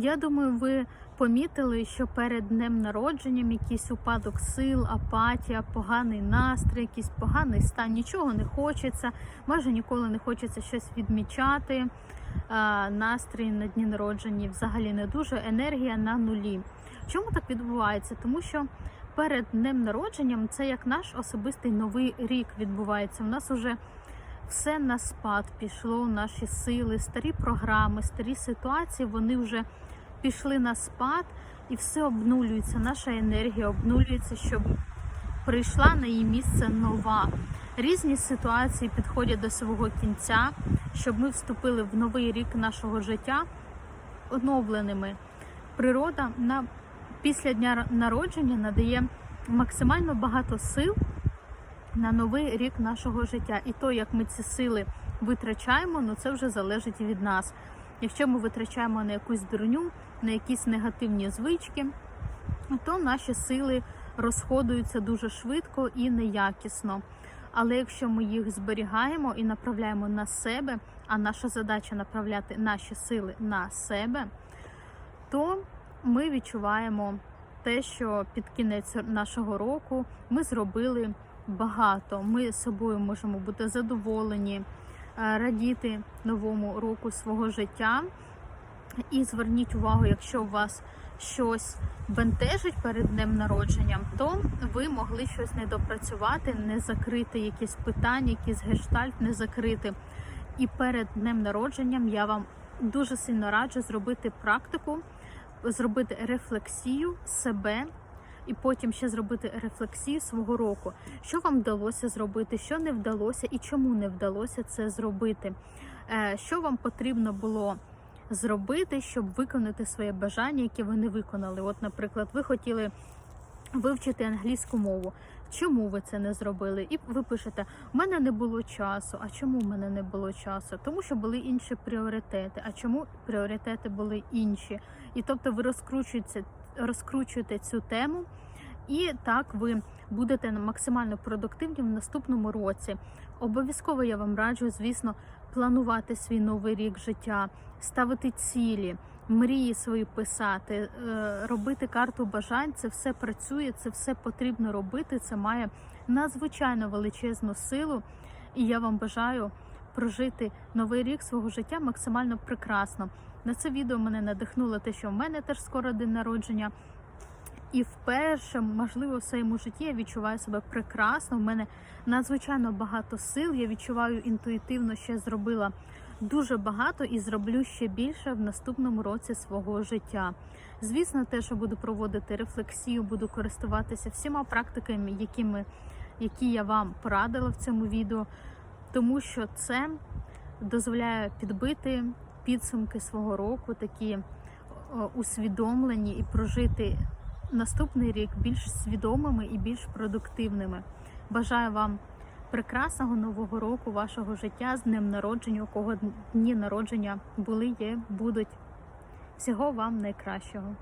Я думаю, ви помітили, що перед днем народженням якийсь упадок сил, апатія, поганий настрій, якийсь поганий стан, нічого не хочеться, майже ніколи не хочеться щось відмічати. Настрій на дні народження взагалі не дуже, енергія на нулі. Чому так відбувається? Тому що перед днем народженням це як наш особистий новий рік відбувається. У нас уже все на спад пішло, наші сили, старі програми, старі ситуації, вони вже пішли на спад і все обнулюється. Наша енергія обнулюється, щоб прийшла на її місце нова. Різні ситуації підходять до свого кінця, щоб ми вступили в новий рік нашого життя оновленими. Природа на після дня народження надає максимально багато сил на новий рік нашого життя. І то, як ми ці сили витрачаємо, ну це вже залежить від нас. Якщо ми витрачаємо на якусь дурню, на якісь негативні звички, то наші сили розходуються дуже швидко і неякісно. Але якщо ми їх зберігаємо і направляємо на себе, а наша задача направляти наші сили на себе, то ми відчуваємо те, що під кінець нашого року ми зробили багато. Ми з собою можемо бути задоволені, е, радіти новому року свого життя. І зверніть увагу, якщо у вас щось бентежить перед днем народженням, то ви могли щось не допрацювати, не закрити якісь питання, якийсь гештальт не закрити. І перед днем народженням я вам дуже сильно раджу зробити практику, зробити рефлексію себе. І потім ще зробити рефлексію свого року, що вам вдалося зробити, що не вдалося і чому не вдалося це зробити. Е, Що вам потрібно було зробити, щоб виконати своє бажання, яке ви не виконали. От, наприклад, ви хотіли вивчити англійську мову. Чому ви це не зробили? І ви пишете: у мене не було часу. А чому в мене не було часу? Тому що були інші пріоритети. А чому пріоритети були інші? І тобто ви розкручуєте, розкручуєте цю тему. І так ви будете максимально продуктивні в наступному році. Обов'язково я вам раджу, звісно, планувати свій новий рік життя, ставити цілі, мрії свої писати, е, робити карту бажань. Це все працює, це все потрібно робити. Це має надзвичайно величезну силу. І я вам бажаю прожити новий рік свого життя максимально прекрасно. На це відео мене надихнуло те, що в мене теж скоро день народження. І вперше, можливо, в своєму житті я відчуваю себе прекрасно. У мене надзвичайно багато сил. Я відчуваю інтуїтивно, що я зробила дуже багато і зроблю ще більше в наступному році свого життя. Звісно, те, що буду проводити рефлексію, буду користуватися всіма практиками, якими, які я вам порадила в цьому відео, тому що це дозволяє підбити підсумки свого року, такі усвідомлені і прожити наступний рік більш свідомими і більш продуктивними. Бажаю вам прекрасного нового року, вашого життя з днем народження, у кого дні народження були, є, будуть. Всього вам найкращого.